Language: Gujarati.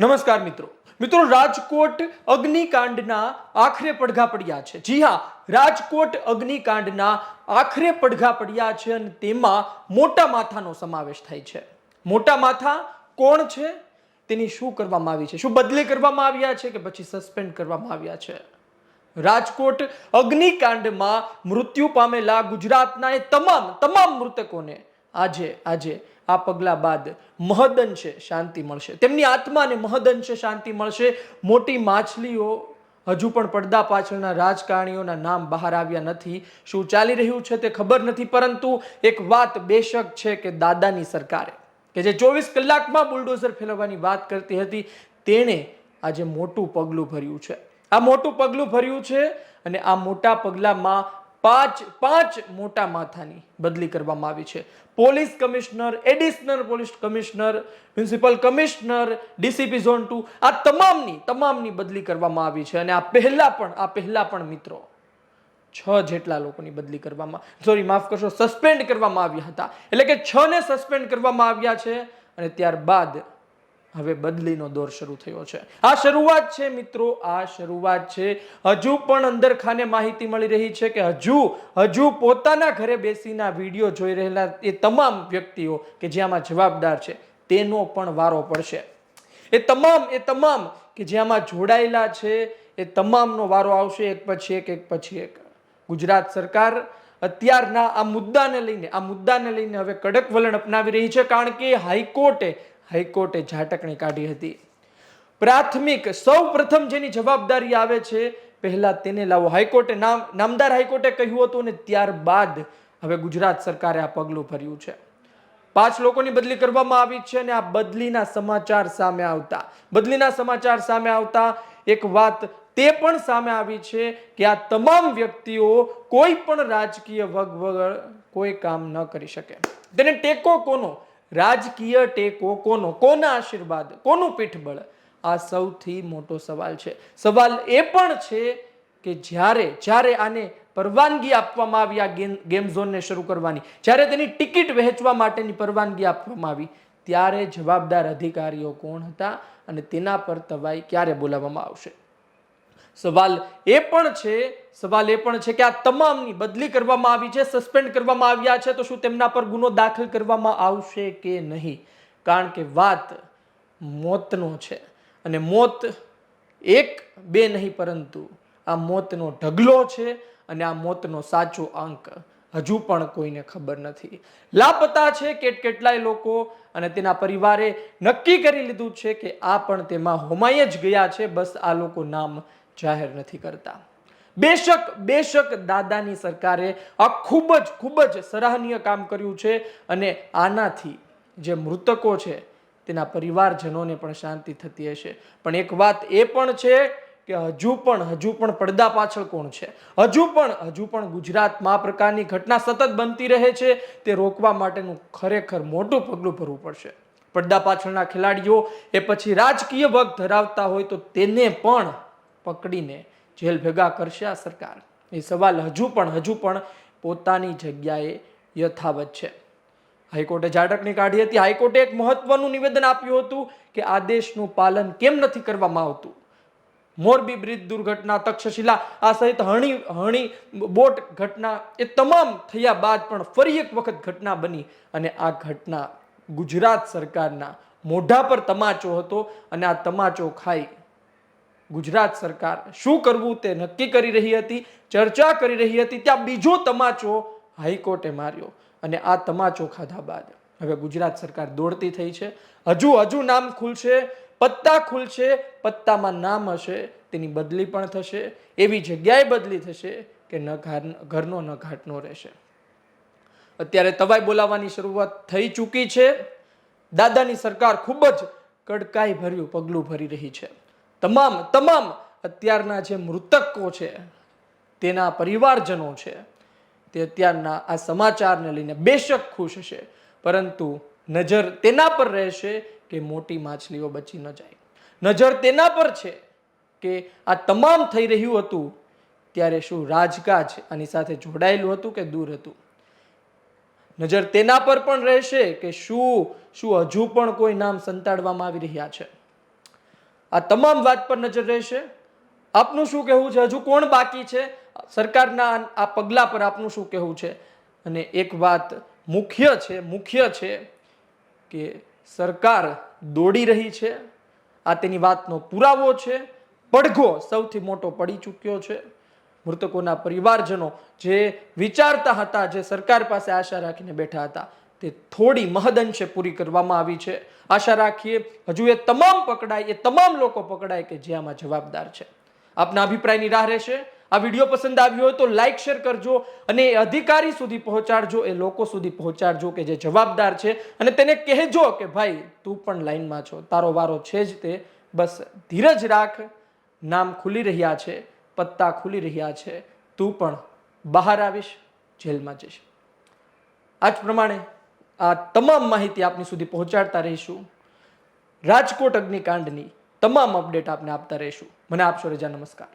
નમસ્કાર મિત્રો. મિત્રો, રાજકોટ અગ્નિકાંડના આખરે પડઘા પડ્યા છે. જી હા, રાજકોટ અગ્નિકાંડના આખરે પડઘા પડ્યા છે અને તેમાં મોટા માથાનો સમાવેશ થાય છે. મોટા માથા કોણ છે? તેની શું કરવામાં આવી છે? શું બદલી કરવામાં આવ્યા છે કે પછી સસ્પેન્ડ કરવામાં આવ્યા છે? રાજકોટ અગ્નિકાંડમાં મૃત્યુ પામેલા ગુજરાતના એ તમામ તમામ મૃતકોને આજે આજે આ પગલા બાદ મહદંશે શાંતિ મળશે. તેમની આત્માને મહદંશે શાંતિ મળશે. મોટી માછલીઓ હજુ પણ પડદા પાછળના રાજકારણીઓના નામ બહાર આવ્યા નથી. શું ચાલી રહ્યું છે તે ખબર નથી, પરંતુ એક વાત બેશક છે કે દાદાની સરકારે, કે જે ચોવીસ કલાકમાં બુલડોઝર ફેલાવવાની વાત કરતી હતી, તેણે આજે મોટું પગલું ભર્યું છે. આ મોટું પગલું ભર્યું છે અને આ મોટા પગલામાં પાંચ પાંચ મોટા માથાની બદલી કરવામાં આવી છે. Police commissioner, additional police commissioner, municipal commissioner, DCP zone two, આ તમામની તમામની બદલી કરવામાં આવી છે. અને આ પહેલા પણ, આ પહેલા પણ મિત્રો, છ જેટલા લોકોની બદલી કરવામાં, સોરી, માફ કરશો, સસ્પેન્ડ કરવામાં આવ્યા હતા. એટલે કે છ ને સસ્પેન્ડ કરવામાં આવ્યા છે. અને ત્યારબાદ હવે બદલીનો દોર શરૂ થયો છે. આ શરૂઆત છે મિત્રો, આ શરૂઆત છે. હજુ પણ અંદર ખાને માહિતી મળી રહી છે કે હજુ હજુ પોતાના ઘરે બેસીને વીડિયો જોઈ રહેલા એ તમામ વ્યક્તિઓ કે જે આમાં જવાબદાર છે, તેનો પણ વારો પડશે. એ તમામ એ તમામ કે જે આમાં જોડાયેલા છે, એ તમામનો વારો આવશે એક પછી એક એક પછી એક. ગુજરાત સરકાર અત્યારના આ મુદ્દાને લઈને, આ મુદ્દાને લઈને હવે કડક વલણ અપનાવી રહી છે, કારણ કે હાઈકોર્ટે હાઈકોર્ટે ઝાટકણી કાઢી હતી. પ્રાથમિક સૌ પ્રથમ જેની જવાબદારી આવે છે, પહેલા તેને લાવો હાઈકોર્ટે નામ, નામદાર હાઈકોર્ટે કહ્યું હતું અને ત્યારબાદ હવે ગુજરાત સરકારે આ પગલું ભર્યું છે. પાંચ લોકોની બદલી કરવામાં આવી છે અને આ બદલીના સમાચાર સામે આવતા, બદલીના સમાચાર સામે આવતા એક વાત તે પણ સામે આવી છે કે આ તમામ વ્યક્તિઓ કોઈ પણ રાજકીય વગ વગર કોઈ કામ ન કરી શકે. તેને ટેકો કોનો? રાજકીય ટેકો કોનો? કોના આશીર્વાદ? કોનું પીઠબળ? આ સૌથી મોટો સવાલ છે. સવાલ એ પણ છે કે જ્યારે જ્યારે આને પરવાનગી આપવામાં આવી આ ગેમ ગેમ ઝોનને શરૂ કરવાની, જ્યારે તેની ટિકિટ વહેંચવા માટેની પરવાનગી આપવામાં આવી, ત્યારે જવાબદાર અધિકારીઓ કોણ હતા અને તેના પર તવાઈ ક્યારે બોલાવવામાં આવશે? સવાલ એ પણ છે, સવાલ એ પણ છે કે આ તમામની બદલી કરવામાં આવી છે સસ્પેન્ડ કરવામાં આવ્યા છે, તો શું તેમના પર ગુનો દાખલ કરવામાં આવશે કે નહીં? કારણ કે વાત મોતનો છે અને મોત એક બે નહીં, પરંતુ આ મોતનો ઢગલો છે અને આ મોતનો સાચો અંક હજુ પણ કોઈને ખબર નથી. લાપતા છે કેટ કેટલાય લોકો અને તેના પરિવારે નક્કી કરી લીધું છે કે આ પણ તેમાં હોમાય જ ગયા છે, બસ આ લોકો નામ જાહેર નથી કરતા. બેશક બેશક દાદાની સરકારે આ ખૂબ જ ખૂબ જ સરાહનીય કામ કર્યું છે અને આનાથી જે મૃતકો છે તેના પરિવારજનોને પણ શાંતિ થતી હશે. પણ એક વાત એ પણ છે કે હજુ પણ હજુ પણ પડદા પાછળ કોણ છે? હજુ પણ હજુ પણ ગુજરાતમાં આ પ્રકારની ઘટના સતત બનતી રહે છે, તે રોકવા માટેનું ખરેખર મોટું પગલું ભરવું પડશે. પડદા પાછળના ખેલાડીઓ એ પછી રાજકીય વગ ધરાવતા હોય તો તેને પણ પકડીને જેલ ભેગા કરશે આ સરકાર. એ સવાલ હજુ પણ હજુ પણ પોતાની જગ્યાએ યથાવત છે. હાઈકોર્ટે ઝાટકણી કાઢી હતી. હાઈકોર્ટે એક મહત્વનું નિવેદન આપ્યું હતું કે આદેશનું પાલન કેમ નથી કરવામાં આવતું. મોરબી બ્રિજ દુર્ઘટના, તક્ષશિલા, આ સહિત હણી હણી બોટ ઘટના એ તમામ થયા બાદ પણ ફરી એક વખત ઘટના બની અને આ ઘટના ગુજરાત સરકારના મોઢા પર તમાચો હતો અને આ તમાચો ખાઈ ગુજરાત સરકાર શું કરવું તે નક્કી કરી રહી હતી, ચર્ચા કરી રહી હતી, ત્યાં બીજો તમાચો હાઈકોર્ટે માર્યો અને આ તમાચો ખાધા બાદ હવે ગુજરાત સરકાર દોડતી થઈ છે. હજુ હજુ નામ ખુલશે, પત્તા ખુલશે, પત્તામાં નામ હશે, તેની બદલી પણ થશે, એવી જગ્યાએ બદલી થશે કે ન ઘરનો ન ઘાટનો રહેશે. અત્યારે તવાઈ બોલાવવાની શરૂઆત થઈ ચૂકી છે. દાદાની સરકાર ખૂબ જ કડકાઈ ભર્યું, પગલું ભરી રહી છે. તમામ તમામ અત્યારના જે મૃતકો છે, તેના પરિવારજનો છે, તે અત્યારના આ સમાચારને લઈને બેશક ખુશ છે પરંતુ નજર તેના પર રહેશે કે મોટી માછલીઓ બચી ન જાય. નજર તેના પર છે કે આ તમામ થઈ રહ્યું હતું, ત્યારે શું રાજકાજ આની સાથે જોડાયેલું હતું કે દૂર હતું? નજર તેના પર પણ રહેશે કે શું શું હજુ પણ કોઈ નામ સંતાડવામાં આવી રહ્યા છે? આ તમામ વાત પર નજર રહેશે. આપનું શું કહેવું છે? હજુ કોણ બાકી છે? સરકારના આ પગલાં પર આપનું શું કહેવું છે? અને એક વાત મુખ્ય છે મુખ્ય છે કે સરકાર દોડી રહી છે. આ તેની વાતનો પુરાવો છે. પડઘો સૌથી મોટો પડી ચૂક્યો છે. મૃતકોના પરિવારજનો જે વિચારતા હતા, જે સરકાર પાસે આશા રાખીને બેઠા હતા તે થોડી મહદઅંશે પૂરી કરવામાં આવી છે. આશા રાખીએ હજુ એ તમામ પકડાય, એ તમામ લોકો પકડાય કે જે આમાં જવાબદાર છે. આપના અભિપ્રાયની રાહ રહેશે. આ વીડિયો પસંદ આવ્યો હોય તો લાઈક, શેર કરજો અને એ અધિકારી સુધી પહોંચાડજો, એ લોકો સુધી પહોંચાડજો કે જે જવાબદાર છે. અને તેને કહેજો કે, ભાઈ, તું પણ લાઈનમાં છો. તારો વારો છે જ તે. બસ ધીરજ રાખ. નામ ખુલી રહ્યા છે, પત્તા ખુલી રહ્યા છે. તું પણ બહાર આવીશ, જેલમાં જઈશ. આ જ પ્રમાણે આ તમામ માહિતી આપની સુધી પહોંચાડતા રહીશું. રાજકોટ અગ્નિકાંડની તમામ અપડેટ આપને આપતા રહીશું. મને આપશો રજા નમસ્કાર.